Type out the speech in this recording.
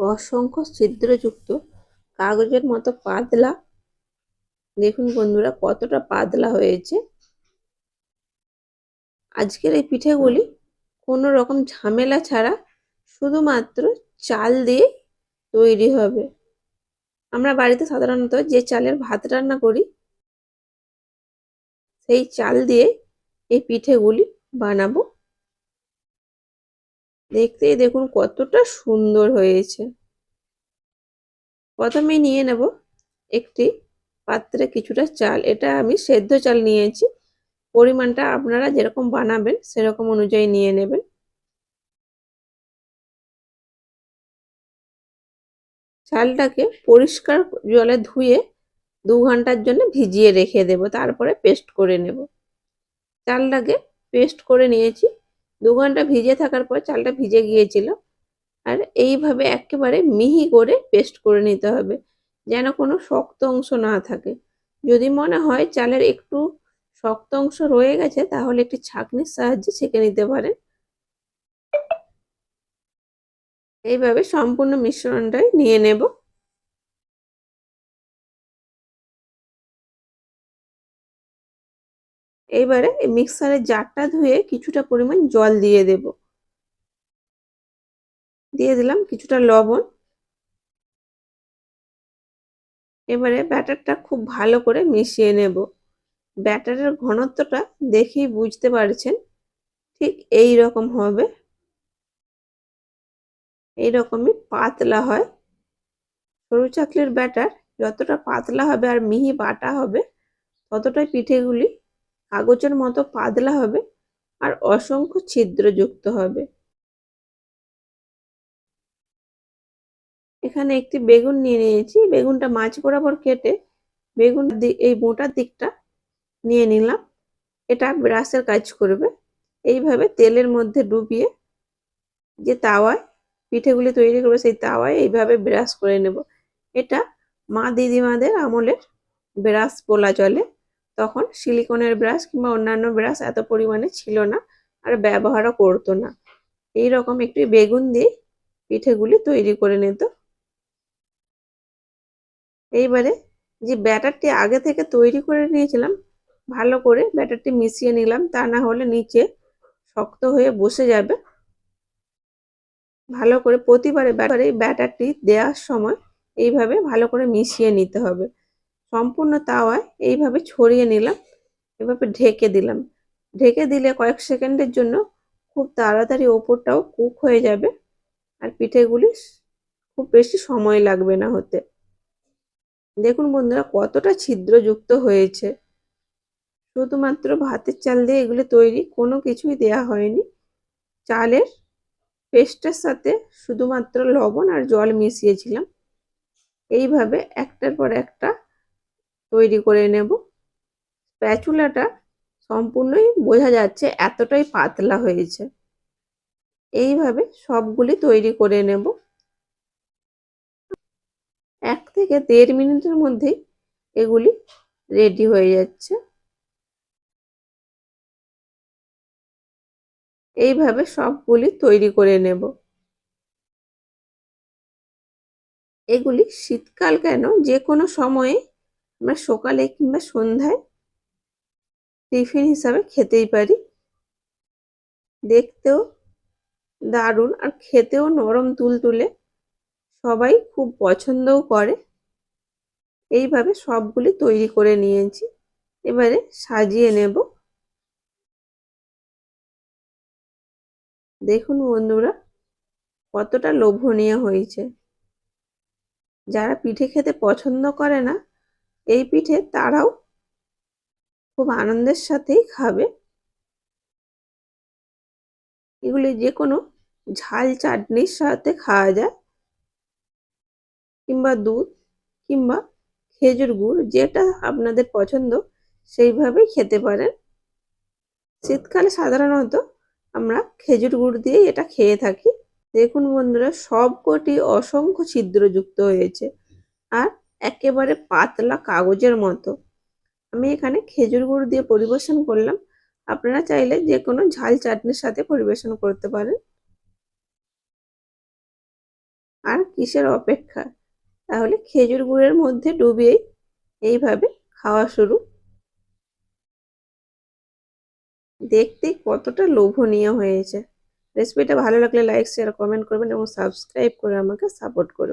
অসংখ্য ছিদ্রযুক্ত কাগজের মতো পাতলা। দেখুন বন্ধুরা, কতটা পাতলা হয়েছে। আজকের এই পিঠেগুলি কোনো রকম ঝামেলা ছাড়া শুধুমাত্র চাল দিয়ে তৈরি হবে। আমরা বাড়িতে সাধারণত যে চালের ভাত রান্না করি, সেই চাল দিয়ে এই পিঠেগুলি বানাবো। দেখতেই দেখুন কতটা সুন্দর হয়েছে। প্রথমে নিয়ে নেব একটি পাত্রে কিছুটা চাল। এটা আমি সেদ্ধ চাল নিয়েছি। পরিমাণটা আপনারা যেরকম বানাবেন সেরকম অনুযায়ী নিয়ে নেবেন। চালটাকে পরিষ্কার জলে ধুয়ে দু ঘণ্টার জন্য ভিজিয়ে রেখে দেব। তারপরে পেস্ট করে নেব। চালটাকে পেস্ট করে নিয়েছি। দু ঘণ্টা ভিজে থাকার পর চালটা ভিজে গিয়েছিল। আর এইভাবে একেবারে মিহি করে পেস্ট করে নিতে হবে, যেন কোনো শক্ত অংশ না থাকে। যদি মনে হয় চালের একটু শক্ত অংশ রয়ে গেছে, তাহলে একটি ছাঁকনির সাহায্যে ছেঁকে নিতে পারেন। এইভাবে সম্পূর্ণ মিশ্রণটাই নিয়ে নেব। এইবারে মিক্সারের জারটা ধুয়ে কিছুটা পরিমাণ জল দিয়ে দেব। দিয়ে দিলাম কিছুটা লবণ। এবারে ব্যাটারটা খুব ভালো করে মিশিয়ে নেব। ব্যাটারের ঘনত্বটা দেখেই বুঝতে পারছেন, ঠিক এই রকম হবে। এই রকমই পাতলা হয়। সরু চাকলির ব্যাটার যতটা পাতলা হবে আর মিহি বাটা হবে, ততটাই পিঠেগুলি কাগজের মতো পাতলা হবে আর অসংখ্য ছিদ্রযুক্ত হবে। এখানে একটি বেগুন নিয়ে নিয়েছি। বেগুনটা মাছ বরাবর কেটে বেগুন এই মোটার দিকটা নিয়ে নিলাম। এটা ব্রাশের কাজ করবে। এইভাবে তেলের মধ্যে ডুবিয়ে যে তাওয়ায় পিঠেগুলি তৈরি করবে সেই তাওয়ায় এইভাবে ব্রাশ করে নেব। এটা মা দিদিমাদের আমলের ব্রাশ বলা চলে। তখন সিলিকনের ব্রাশ কিংবা অন্যান্য ব্রাশ এত পরিমাণে ছিল না আর ব্যবহারও করতো না। এই রকম একটি বেগুন দিয়ে পিঠেগুলি তৈরি করে নিত। এইবারে যে ব্যাটারটি আগে থেকে তৈরি করে নিয়েছিলাম, ভালো করে ব্যাটারটি মিশিয়ে নিলাম, তা না হলে নিচে শক্ত হয়ে বসে যাবে। ভালো করে প্রতিবারে ব্যাটারে ব্যাটারটি দেওয়ার সময় এইভাবে ভালো করে মিশিয়ে নিতে হবে। সম্পূর্ণ তাওয়ায় এইভাবে ছড়িয়ে নিলাম, এভাবে ঢেকে দিলাম। ঢেকে দিলে কয়েক সেকেন্ডের জন্য খুব তাড়াতাড়ি ওপরটাও কুক হয়ে যাবে আর পিঠেগুলি খুব বেশি সময় লাগবে না হতে। দেখুন বন্ধুরা, কতটা ছিদ্রযুক্ত হয়েছে। শুধুমাত্র ভাতের চাল দিয়ে এগুলি তৈরি, কোনো কিছুই দেয়া হয়নি। চালের পেস্টের সাথে শুধুমাত্র লবণ আর জল মিশিয়েছিলাম। এইভাবে একটার পর একটা তৈরি করে নেব। প্যাচুলাটা সম্পূর্ণই বোঝা যাচ্ছে এতটাই পাতলা হয়েছে। এইভাবে সবগুলি তৈরি করে নেব। এক থেকে দেড় মিনিটের মধ্যেই এগুলি রেডি হয়ে যাচ্ছে। এইভাবে সবগুলি তৈরি করে নেব। এগুলি শীতকাল কেন? যে কোনো সময়ে আমরা সকালে কিংবা সন্ধ্যায় টিফিন হিসাবে খেতেই পারি। দেখতেও দারুণ আর খেতেও নরম তুলতুলে সবাই খুব পছন্দও করে। এইভাবে সবগুলি তৈরি করে নিয়েছি। এবারে সাজিয়ে নেব। দেখুন বন্ধুরা, কতটা লোভনীয় হয়েছে। যারা পিঠে খেতে পছন্দ করে না এই পিঠে তারাও খুব আনন্দের সাথেই খাবে। এগুলি যে কোনো ঝাল চাটনির সাথে খাওয়া যায় কিংবা দুধ কিংবা খেজুর গুড়, যেটা আপনাদের পছন্দ সেইভাবেই খেতে পারেন। শীতকালে সাধারণত আমরা খেজুর গুড় দিয়ে এটা খেয়ে থাকি। দেখুন বন্ধুরা, সবকটি অসংখ্য ছিদ্রযুক্ত হয়েছে। আর একেবারে পাতলা কাগজের মতো। আমি এখানে খেজুর গুড় দিয়ে পরিবেশন করলাম। আপনারা চাইলে যে কোনো ঝাল চাটনির সাথে পরিবেশন করতে পারেন। আর কিসের অপেক্ষা? তাহলে খেজুর গুড়ের মধ্যে ডুবিয়েই এইভাবে খাওয়া শুরু। দেখতে কতটা লোভনীয় হয়েছে। রেসিপিটা ভালো লাগলে লাইক শেয়ার কমেন্ট করবেন এবং সাবস্ক্রাইব করে আমাকে সাপোর্ট করবেন।